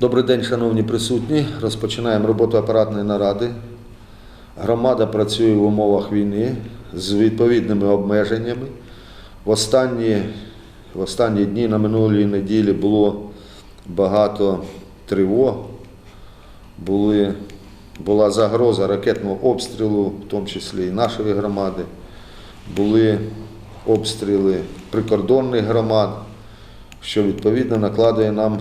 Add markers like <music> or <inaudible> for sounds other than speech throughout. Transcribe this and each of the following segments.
Добрий день, шановні присутні. Розпочинаємо роботу апаратної наради. Громада працює в умовах війни з відповідними обмеженнями. В останні, в останні дні на минулій неділі було багато тривог, були, була загроза ракетного обстрілу, в тому числі і нашої громади. Були обстріли прикордонних громад, що відповідно накладує нам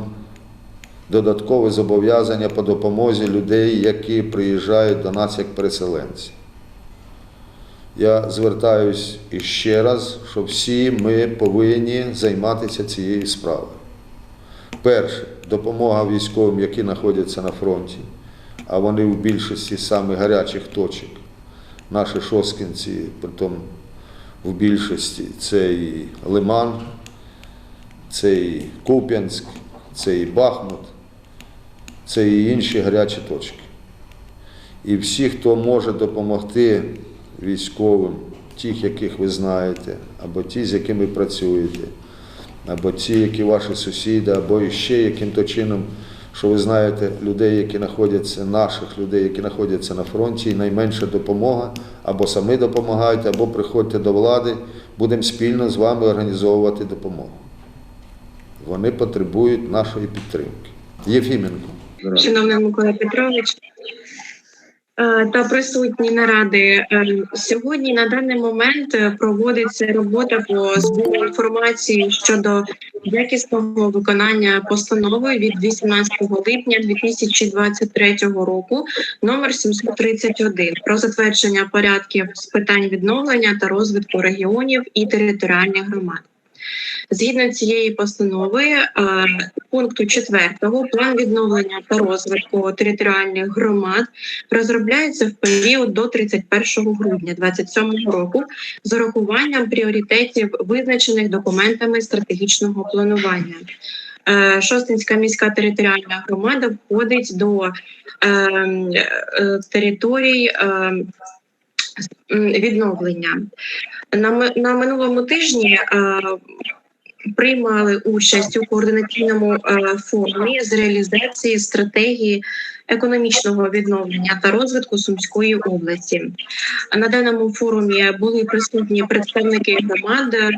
додаткове зобов'язання по допомозі людей, які приїжджають до нас як переселенці. Я звертаюсь іще раз, що всі ми повинні займатися цією справою. Перше, допомога військовим, які знаходяться на фронті, а вони в більшості самих гарячих точок. Наші шосткинці, притом в більшості це і Лиман, це і Куп'янськ, це і Бахмут, це і інші гарячі точки. І всі, хто може допомогти військовим, тих, яких ви знаєте, або ті, з якими працюєте, або ті, які ваші сусіди, або ще яким-то чином, що ви знаєте, людей, які знаходяться, наших людей, які знаходяться на фронті, і найменша допомога, або самі допомагають, або приходьте до влади, будемо спільно з вами організовувати допомогу. Вони потребують нашої підтримки. Єфіменко. Шановний Микола Петрович е, та присутні наради. е, Сьогодні на даний момент е, проводиться робота по збору інформації щодо якісного виконання постанови від 18 липня 2023 року номер 731 про затвердження порядків з питань відновлення та розвитку регіонів і територіальних громад. Згідно цієї постанови, е, пункту 4 план відновлення та розвитку територіальних громад розробляється в період до 31 грудня 2027 року з урахуванням пріоритетів, визначених документами стратегічного планування. Е, Шостинська міська територіальна громада входить до е, е, територій е, відновлення. На, на минулому тижні е, приймали участь у координаційному е, форумі з реалізації стратегії економічного відновлення та розвитку Сумської області. На даному форумі були присутні представники громад, е,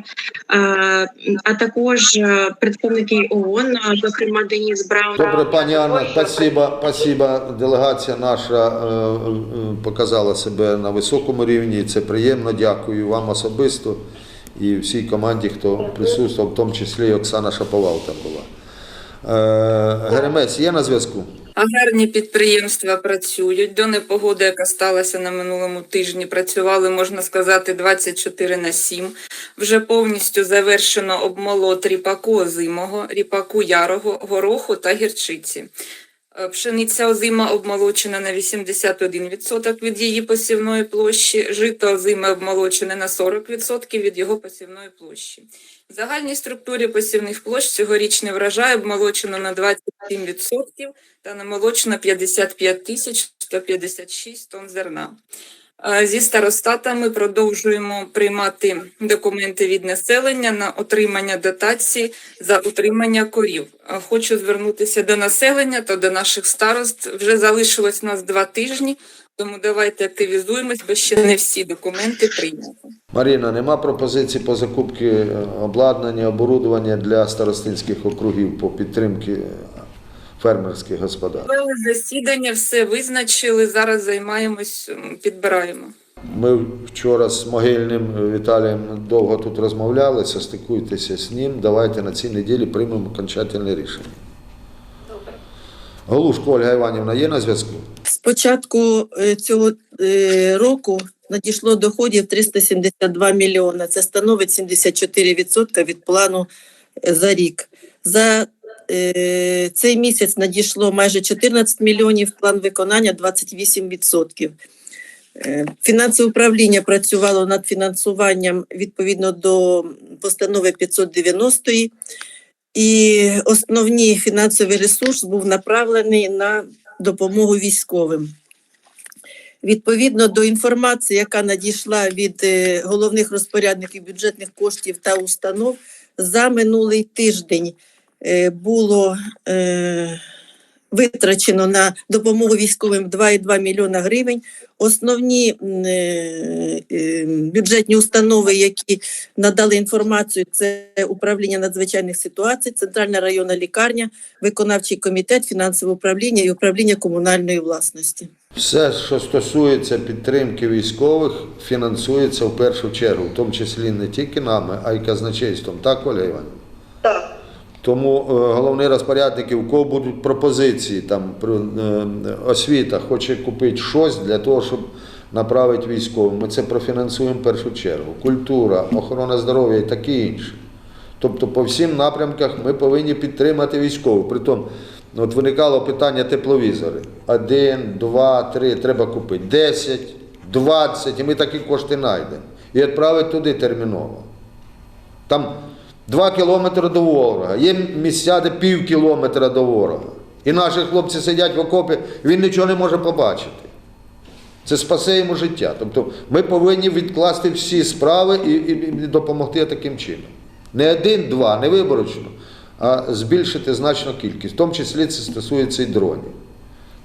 а також е, представники ООН, зокрема Деніс Браун. Добре, пані Анна, спасибо, спасибо. Делегація наша е, показала себе на високому рівні. Це приємно. Дякую вам особисто і всій команді, хто присутствував, в тому числі і Оксана Шаповал там була. Геремець є на зв'язку? Аграрні підприємства працюють. До непогоди, яка сталася на минулому тижні, працювали, можна сказати, 24 на 7. Вже повністю завершено обмолот ріпаку озимого, ріпаку ярого, гороху та гірчиці. Е, Пшениця озима обмолочена на 81% від її посівної площі, жито озиме обмолочене на 40% від його посівної площі. В загальній структурі посівних площ цьогорічний врожай обмолочено на 27% та намолочено 55 тисяч 156 тонн зерна. Зі старостатами продовжуємо приймати документи від населення на отримання дотації за утримання корів. Хочу звернутися до населення та до наших старост. Вже залишилось нас два тижні, тому давайте активізуємось, бо ще не всі документи прийняті. Маріна, нема пропозицій по закупці обладнання, оборудування для старостинських округів по підтримці фермерських господарств. Засідання, все визначили. Зараз займаємось, підбираємо. Ми вчора з Могильним е, Віталієм довго тут розмовляли, состикуйтеся з ним. Давайте на цій неділі приймемо окончательне рішення. Голушко Ольга Іванівна є на зв'язку? З початку е, цього е, року надійшло доходів 372 мільйони. Це становить 74% від плану за рік. За е, цей місяць надійшло майже 14 мільйонів, план виконання 28%. Е, Фінансове управління працювало над фінансуванням відповідно до постанови 590 і основний фінансовий ресурс був направлений на допомогу військовим. Відповідно до інформації, яка надійшла від е, головних розпорядників бюджетних коштів та установ, за минулий тиждень було е, витрачено на допомогу військовим 2,2 мільйона гривень. Основні е, е, бюджетні установи, які надали інформацію, це управління надзвичайних ситуацій, центральна районна лікарня, виконавчий комітет, фінансове управління і управління комунальної власності. Все, що стосується підтримки військових, фінансується в першу чергу, в тому числі не тільки нами, а й казначейством. Так, Оля Іванівна? Так. Тому е, головний розпорядник, у кого будуть пропозиції, там е, освіта хоче купити щось для того, щоб направити військовим. Ми це профінансуємо в першу чергу. Культура, охорона здоров'я і таке інше. Тобто по всім напрямках ми повинні підтримати військових. Притом, от виникало питання тепловізори. Один, два, три, треба купити. Десять, двадцять, і ми такі кошти знайдемо. І відправити туди терміново. Там два кілометри до ворога. Є місця, де пів кілометра до ворога. І наші хлопці сидять в окопі, він нічого не може побачити. Це спасе йому життя. Тобто ми повинні відкласти всі справи і, і, і допомогти таким чином. Не один, два, не виборочно, а збільшити значно кількість. В тому числі це стосується і дронів.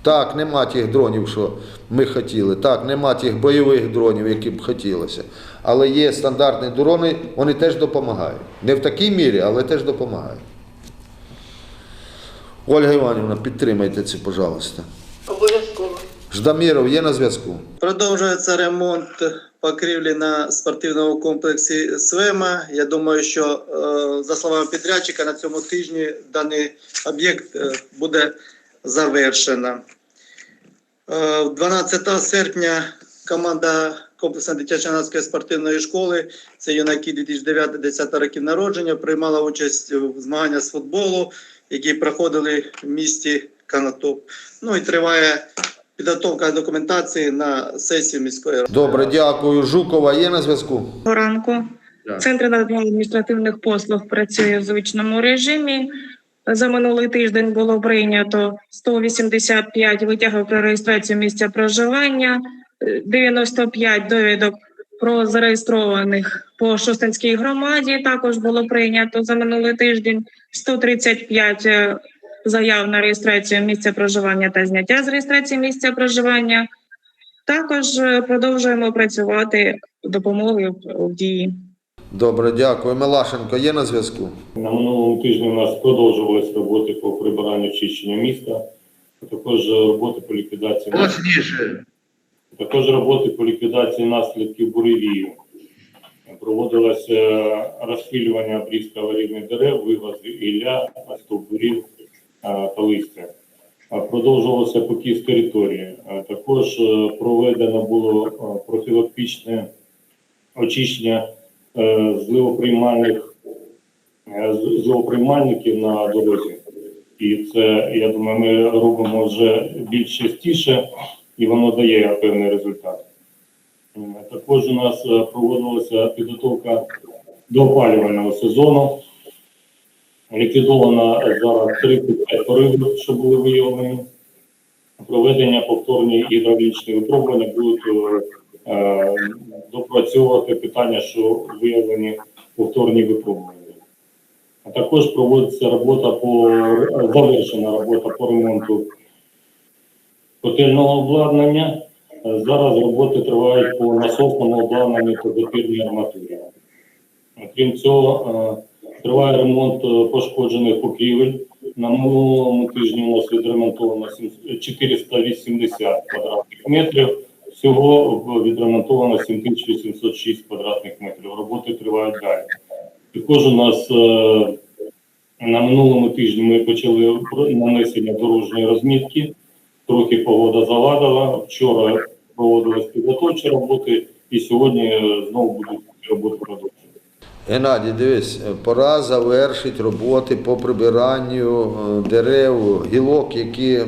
Так, нема тих дронів, що ми хотіли. Так, нема тих бойових дронів, які б хотілося. Але є стандартні дрони, вони теж допомагають. Не в такій мірі, але теж допомагають. Ольга Іванівна, підтримайте це, пожалуйста. Обов'язково. Ждаміров є на зв'язку? Продовжується ремонт покрівлі на спортивному комплексі Свема. Я думаю, що е, за словами підрядчика, на цьому тижні даний об'єкт е, буде завершено. Е, 12 серпня команда комплексної дитячо-юнацької спортивної школи, це юнаки 2009-10 років народження, приймала участь в змаганнях з футболу, які проходили в місті Канатоп. Ну і триває підготовка документації на сесію міської ради. Добре, дякую. Жукова є на зв'язку? ранку. Так. Центр надання адміністративних послуг працює в звичному режимі. За минулий тиждень було прийнято 185 витягів про реєстрацію місця проживання, е, 95 довідок про зареєстрованих по Шостинській громаді. Також було прийнято за минулий тиждень 135 е, заяв на реєстрацію місця проживання та зняття з реєстрації місця проживання. Також е, продовжуємо працювати допомогою в дії. Добре, дякую. Милашенко є на зв'язку? На минулому тижні у нас продовжувалися роботи по прибиранню очищення міста, а також роботи по ліквідації Голосніше. також роботи по ліквідації наслідків буревію. Проводилося розхилювання обрізка аварійних дерев, вивоз гілля, стовбурів е, та листя. Продовжувалося покій з території. Також е, проведено було е, профілактичне очищення е, зливоприймальних е, зливоприймальників на дорозі. І це, я думаю, ми робимо вже більш частіше, і воно дає певний результат. Е, Також у нас е, проводилася підготовка до опалювального сезону. Ліквідовано зараз 35 поривів, що були виявлені. Проведення повторні гідравлічні випробування будуть е, е, допрацьовувати питання, що виявлені повторні випробування. А також проводиться робота по завершена робота по ремонту котельного обладнання. Е, Зараз роботи тривають по насосному обладнанню та запірній арматурі. Крім цього, е, триває ремонт е, пошкоджених покрівель. На минулому тижні у нас відремонтовано 480 квадратних метрів. Всього відремонтовано 7806 квадратних метрів. Роботи тривають далі. Також у нас е, на минулому тижні ми почали нанесення дорожньої розмітки. Трохи погода завадила. Вчора проводились підготовчі роботи, і сьогодні е, знову будуть роботи продовжені. Геннадій, дивись, е, пора завершити роботи по прибиранню дерев, гілок, які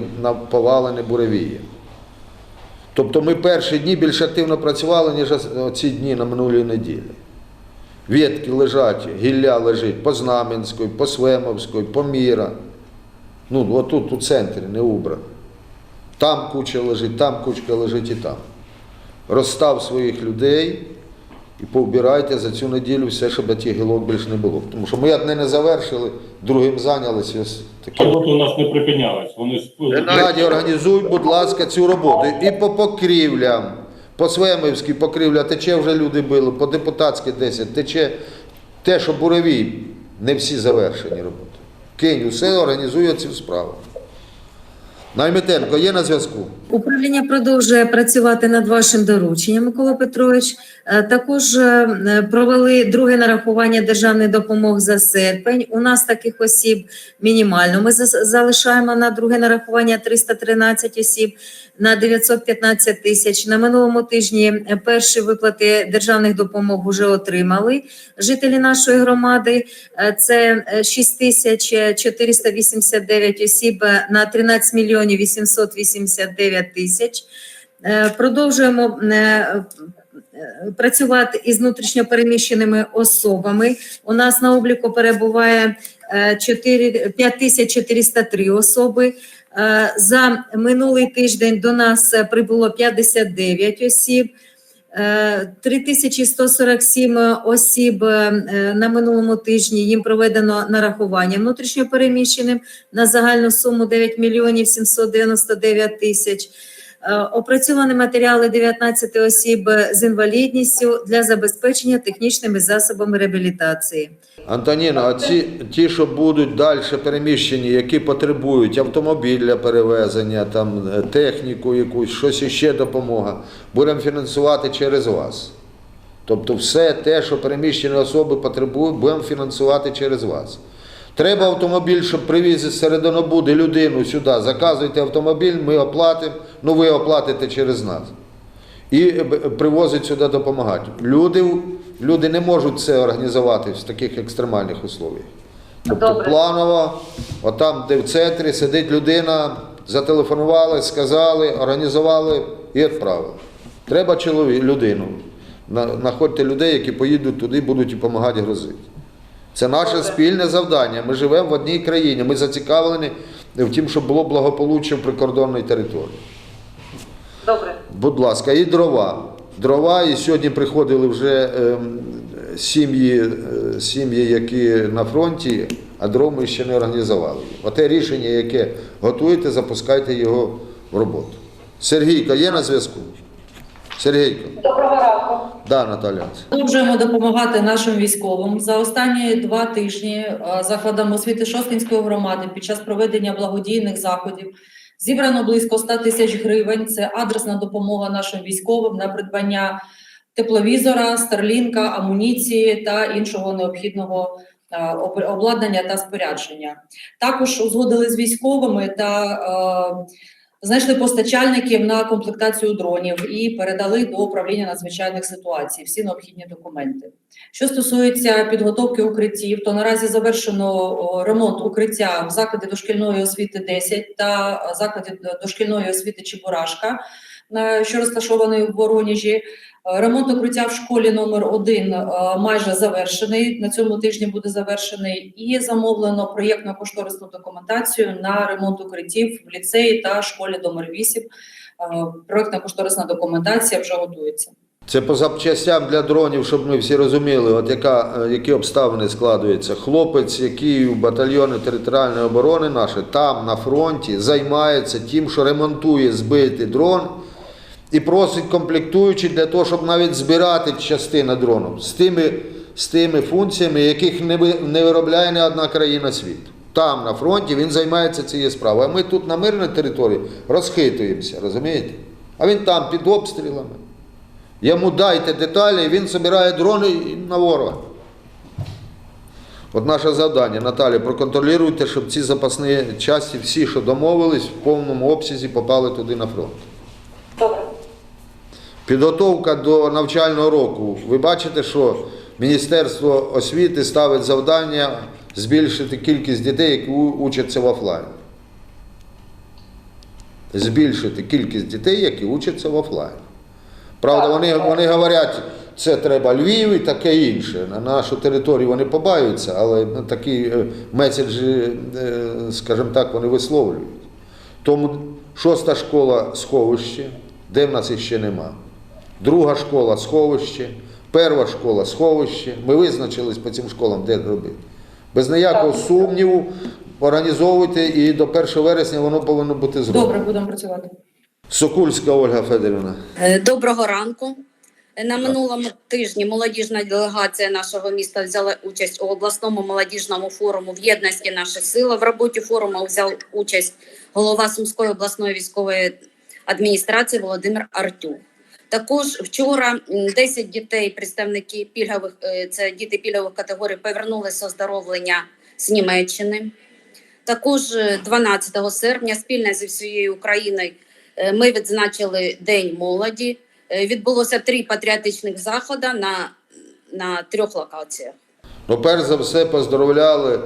повалені буревієм. Тобто ми перші дні більш активно працювали, ніж ці дні на минулій неділі. Ветки лежать, гілля лежить по Знам'янської, по Свемовської, по Міра. Ну, отут у центрі не убрано. Там куча лежить, там кучка лежить і там. Розстав своїх людей і повбирайте за цю неділю все, щоб тих гілок більше не було. Тому що ми одне не завершили, другим зайнялися. Таке. Роботи у нас не припинялись. Вони Раді, організуй, будь ласка, цю роботу. І по покрівлям, по Свемівській покрівля тече вже люди били, по депутатській 10 тече те, що буровій, не всі завершені роботи. Кинь усе, організує цю справу. Найметенко є на зв'язку? Управління продовжує працювати над вашим дорученням, Микола Петрович. Е, Також е, провели друге нарахування державної допомоги за серпень. У нас таких осіб мінімально. Ми за- залишаємо на друге нарахування 313 осіб на 915 тисяч. На минулому тижні е, перші виплати державних допомог вже отримали жителі нашої громади. Це е, 6 тисяч 489 осіб на 13 мільйонів 889 тисяч. Е, Продовжуємо е, е, працювати із внутрішньопереміщеними особами. У нас на обліку перебуває е, 4 5403 особи. За минулий тиждень до нас прибуло 59 осіб. Е, 3147 осіб е, на минулому тижні їм проведено нарахування внутрішньопереміщеним на загальну суму 9 мільйонів 799 тисяч. Е, Опрацьовані матеріали 19 осіб з інвалідністю для забезпечення технічними засобами реабілітації. Антоніна, а ці ті, що будуть далі переміщені, які потребують автомобіль для перевезення, там е, техніку якусь, щось іще допомога, будемо фінансувати через вас. Тобто все те, що переміщені особи потребують, будемо фінансувати через вас. Треба автомобіль, щоб привіз середонобуди людину сюди. Заказуйте автомобіль, ми оплатимо, ну ви оплатите через нас. І е, привозить сюди допомагати. Люди, люди не можуть це організувати в таких екстремальних условиях. Тобто Добре. планово, отам, де в центрі сидить людина, зателефонували, сказали, організували і відправили. Треба чоловік, людину. На- Знаходьте людей, які поїдуть туди, будуть і допомагати грузити. Це наше спільне завдання. Ми живемо в одній країні. Ми зацікавлені в тім, щоб було благополуччя в прикордонній території. Добре. Будь ласка, і дрова. Дрова, і сьогодні приходили вже ем, сім'ї, е, сім'ї, які на фронті, а дров ми ще не організували. Оте рішення, яке готуєте, запускайте його в роботу. Сергійко, є на зв'язку? Сергійко. Доброго ранку. Да, Наталя. Продовжуємо допомагати нашим військовим. За останні два тижні е, закладам освіти Шосткинської громади під час проведення благодійних заходів зібрано близько 100 тисяч гривень. Це адресна допомога нашим військовим на придбання тепловізора, старлінка, амуніції та іншого необхідного е, обладнання та спорядження. Також узгодили з військовими та е, знайшли постачальників на комплектацію дронів і передали до управління надзвичайних ситуацій всі необхідні документи. Що стосується підготовки укриттів, то наразі завершено ремонт укриття в закладі дошкільної освіти 10 та закладі дошкільної освіти Чебурашка, що розташований в Воронежі. Е, Ремонт укриття в школі номер 1 майже завершений. На цьому тижні буде завершений і замовлено проєктно-кошторисну документацію на ремонт укриттів в ліцеї та школі номер 8. Е, Проєктно-кошторисна документація вже готується. Це по запчастям для дронів, щоб ми всі розуміли, от яка, е, які обставини складуються. Хлопець, який у батальйоні територіальної оборони наші, там на фронті займається тим, що ремонтує збитий дрон і просить комплектуючі для того, щоб навіть збирати частини дрону з тими, з тими функціями, яких не, не виробляє ні одна країна світу. Там на фронті він займається цією справою. А ми тут на мирній території розхитуємося, розумієте? А він там під обстрілами. Йому дайте деталі, і він збирає дрони на ворога. От наше завдання, Наталя, проконтролюйте, щоб ці запасні часті, всі, що домовились, в повному обсязі попали туди на фронт. Підготовка до навчального року. Ви бачите, що Міністерство освіти ставить завдання збільшити кількість дітей, які учаться в офлайн. Збільшити кількість дітей, які учаться в офлайн. Правда, вони, вони говорять, це треба Львів і таке інше. На нашу територію вони побаються, але такі е, меседжі, е, скажімо так, вони висловлюють. Тому шоста школа сховище, де в нас іще нема. Друга школа сховище, Перша школа сховище. Ми визначились по цим школам, де робити. Без ніякого сумніву організовуйте і до 1 вересня воно повинно бути зроблено. Добре, будемо працювати. Сокульська Ольга Федорівна. Е, Доброго ранку. На минулому тижні молодіжна делегація нашого міста взяла участь у обласному молодіжному форуму в єдності наша сила. В роботі форуму взяв участь голова Сумської обласної військової адміністрації Володимир Артюк. Також вчора 10 дітей, представники пільгових, е, це діти пільгових категорій, повернулися оздоровлення з Німеччини. Також е, 12 серпня спільно зі всією Україною е, ми відзначили День молоді. Е, Відбулося три патріотичних заходи на, на трьох локаціях. Ну, перш за все, поздоровляли е,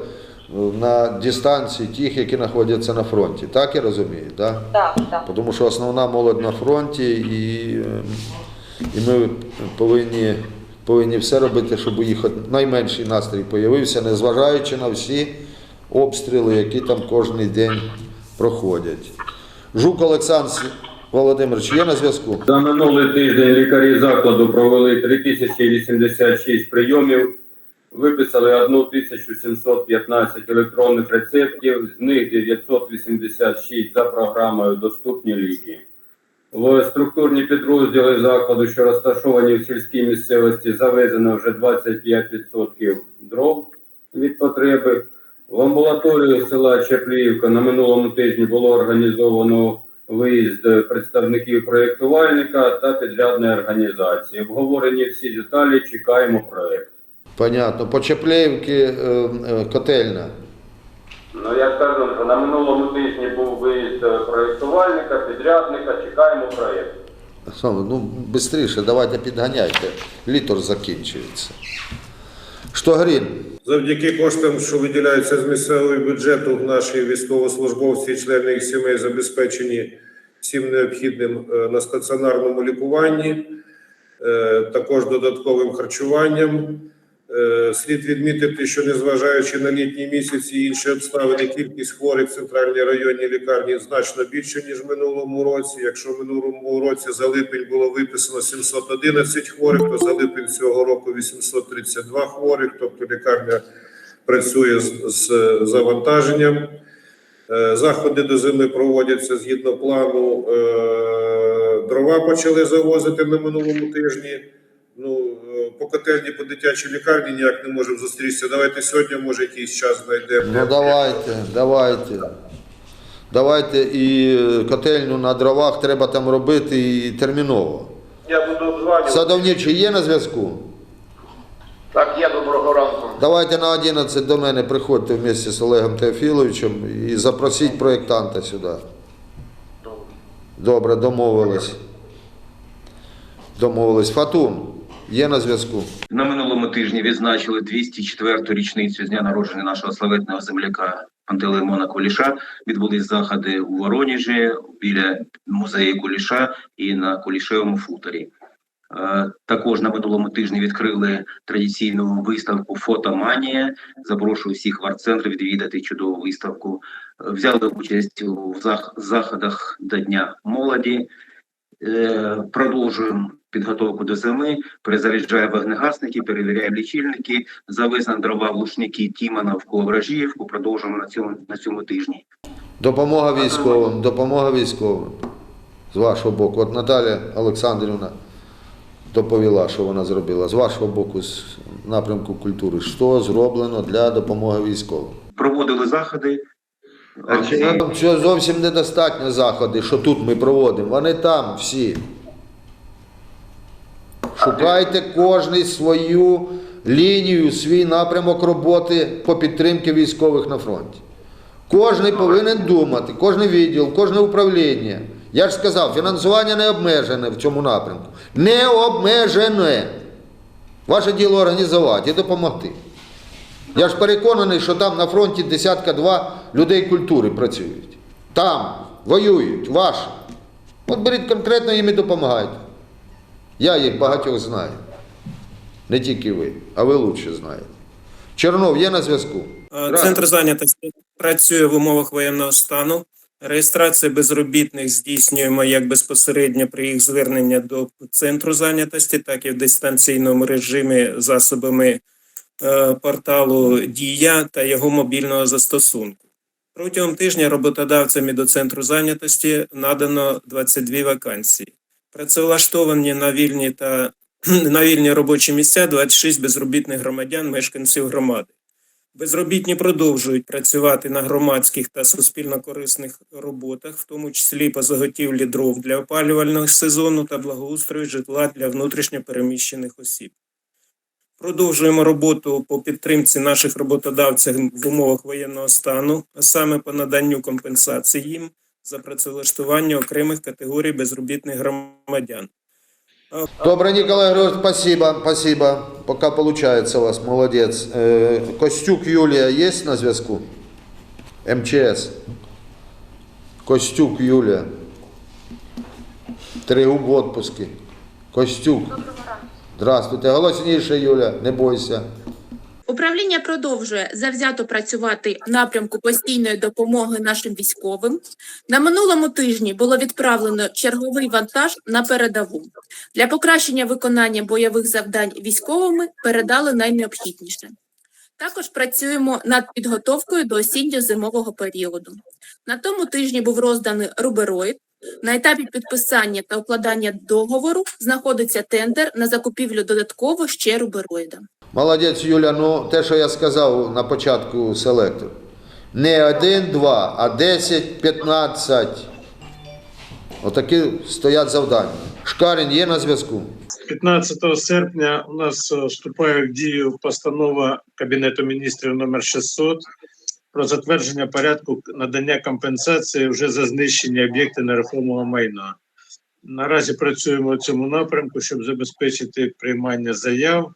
на дистанції тих, які знаходяться на фронті. Так я розумію, так? Так, так. Тому що основна молодь на фронті, і, і ми повинні, повинні все робити, щоб їх найменший настрій появився, незважаючи на всі обстріли, які там кожен день проходять. Жук Олександр Володимирович є на зв'язку? За минулий тиждень лікарі закладу провели 3086 прийомів, виписали 1715 електронних рецептів, з них 986 за програмою Доступні ліки. В структурні підрозділи закладу, що розташовані в сільській місцевості, завезено вже 25% дров від потреби. В амбулаторію села Чапліївка на минулому тижні було організовано виїзд представників проєктувальника та підрядної організації. Обговорені всі деталі, чекаємо проєкт. Понятно. По Чеплеївці е, е, котельня. Ну я скажу, що на минулому тижні був виїзд е, проєктувальника, підрядника, чекаємо проєкт. Ну, швидше, давайте підганяйте. Літо ж закінчується. Штогрін. Завдяки коштам, що виділяються з місцевого бюджету, наші військовослужбовці, і члени їх сімей забезпечені всім необхідним на стаціонарному лікуванні, також додатковим харчуванням. Е, Слід відмітити, що незважаючи на літні місяці і інші обставини, кількість хворих в центральній районній лікарні значно більше ніж в минулому році. Якщо в минулому році за липень було виписано 711 хворих, то за липень цього року 832 хворих, тобто лікарня працює з, з завантаженням. Е, Заходи до зими проводяться згідно плану. Е, Дрова почали завозити на минулому тижні. По котельні, по дитячій лікарні ніяк не можемо зустрітися. Давайте сьогодні, може, якийсь час знайдемо. Ну давайте, давайте. Давайте і котельню на дровах треба там робити і терміново. Я буду обзванювати. Садовничий є на зв'язку? Так, є доброго ранку. Давайте на 11 до мене приходьте вместе з Олегом Теофіловичем і запросіть проєктанта сюди. Добре, домовились. Домовились. Фатун, є на зв'язку. На минулому тижні відзначили 204-ту річницю з дня народження нашого славетного земляка Пантелеймона Куліша. Відбулись заходи у Воронежі біля музею Куліша і на Кулішевому футорі. Е, Також на минулому тижні відкрили традиційну виставку Фотоманія. Запрошую всіх в арт-центр відвідати чудову виставку. Е, Взяли участь у заходах до Дня молоді. Е, Продовжуємо підготовку до зими, перезаряджаємо вогнегасники, перевіряємо лічильники, завезли на дрова в Лушники Тімановку, Вражіївку, продовжуємо на цьому, на цьому тижні. Допомога військовим, допомога військовим. З вашого боку. От Наталя Олександрівна доповіла, що вона зробила. З вашого боку, з напрямку культури, що зроблено для допомоги військовим? Проводили заходи. А чи нам зовсім недостатньо заходи, що тут ми проводимо. Вони там всі. Шукайте кожний свою лінію, свій напрямок роботи по підтримці військових на фронті. Кожний повинен думати, кожне відділ, кожне управління. Я ж сказав, фінансування не обмежене в цьому напрямку. Не обмежене. Ваше діло організувати і допомогти. Я ж переконаний, що там на фронті десятка два людей культури працюють. Там воюють, ваші. От беріть конкретно їм і допомагайте. Я їх багатьох знаю. Не тільки ви, а ви лучше знаєте. Чернов є на зв'язку? Е, Центр зайнятості працює в умовах воєнного стану. Реєстрація безробітних здійснюємо як безпосередньо при їх звернення до центру зайнятості, так і в дистанційному режимі засобами е, порталу Дія та його мобільного застосунку. Протягом тижня роботодавцями до центру зайнятості надано 22 вакансії. Працевлаштовані на вільні та <clears throat> на вільні робочі місця 26 безробітних громадян, мешканців громади. Безробітні продовжують працювати на громадських та суспільно корисних роботах, в тому числі по заготівлі дров для опалювального сезону та благоустрою житла для внутрішньо переміщених осіб. Продовжуємо роботу по підтримці наших роботодавців в умовах воєнного стану, а саме по наданню компенсацій їм за працевлаштування окремих категорій безробітних громадян. Добре, Николай Григорьевич, спасибо, спасибо. Пока получается у вас, молодец. Э, Костюк Юлия есть на зв'язку? МЧС. Костюк Юлія. Три в отпуске. Костюк. Здравствуйте. Голосніше, Юля, не бойся. Управління продовжує завзято працювати в напрямку постійної допомоги нашим військовим. На минулому тижні було відправлено черговий вантаж на передову. Для покращення виконання бойових завдань військовими передали найнеобхідніше. Також працюємо над підготовкою до осінньо-зимового періоду. На тому тижні був розданий рубероїд. На етапі підписання та укладання договору знаходиться тендер на закупівлю додатково ще рубероїда. Молодець, Юля, ну те, що я сказав на початку селектору. Не один, два, а 10, 15. Отакі стоять завдання. Шкарін є на зв'язку? 15 серпня у нас е, вступає в дію постанова Кабінету міністрів номер 600 про затвердження порядку надання компенсації вже за знищені об'єкти нерухомого майна. Наразі працюємо в цьому напрямку, щоб забезпечити приймання заяв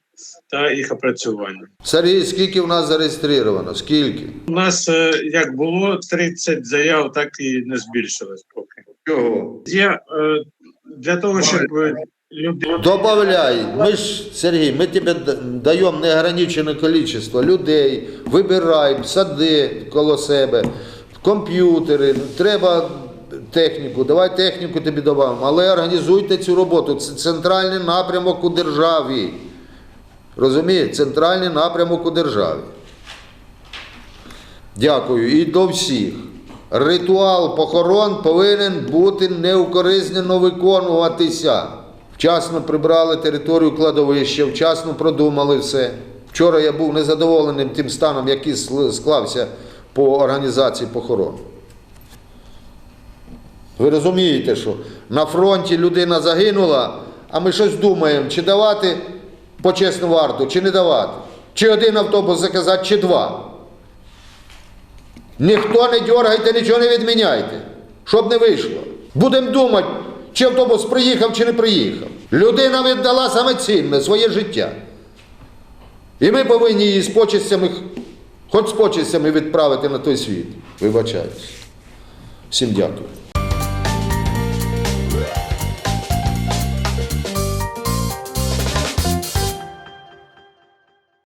та їх опрацювання. Сергій, скільки в нас зареєстровано? Скільки? У нас е, як було 30 заяв, так і не збільшилось поки. Чого? Є е, для того, щоб е, люди Добавляй. Ми ж, Сергій, ми тебе даємо неограничене кількість людей. Вибирай, сади коло себе, комп'ютери. Треба техніку. Давай техніку тобі додамо. Але організуйте цю роботу. Це центральний напрямок у державі. Розумієте? Центральний напрямок у державі. Дякую. І до всіх. Ритуал похорон повинен бути неукоризнено виконуватися. Вчасно прибрали територію кладовища, вчасно продумали все. Вчора я був незадоволеним тим станом, який склався по організації похорон. Ви розумієте, що на фронті людина загинула, а ми щось думаємо, чи давати почесну варту, чи не давати. Чи один автобус заказати, чи два. Ніхто не дергайте, нічого не відміняйте, щоб не вийшло. Будемо думати, чи автобус приїхав, чи не приїхав. Людина віддала саме цінне своє життя. І ми повинні її з почестями, хоч з почестями відправити на той світ. Вибачаюсь. Всім дякую.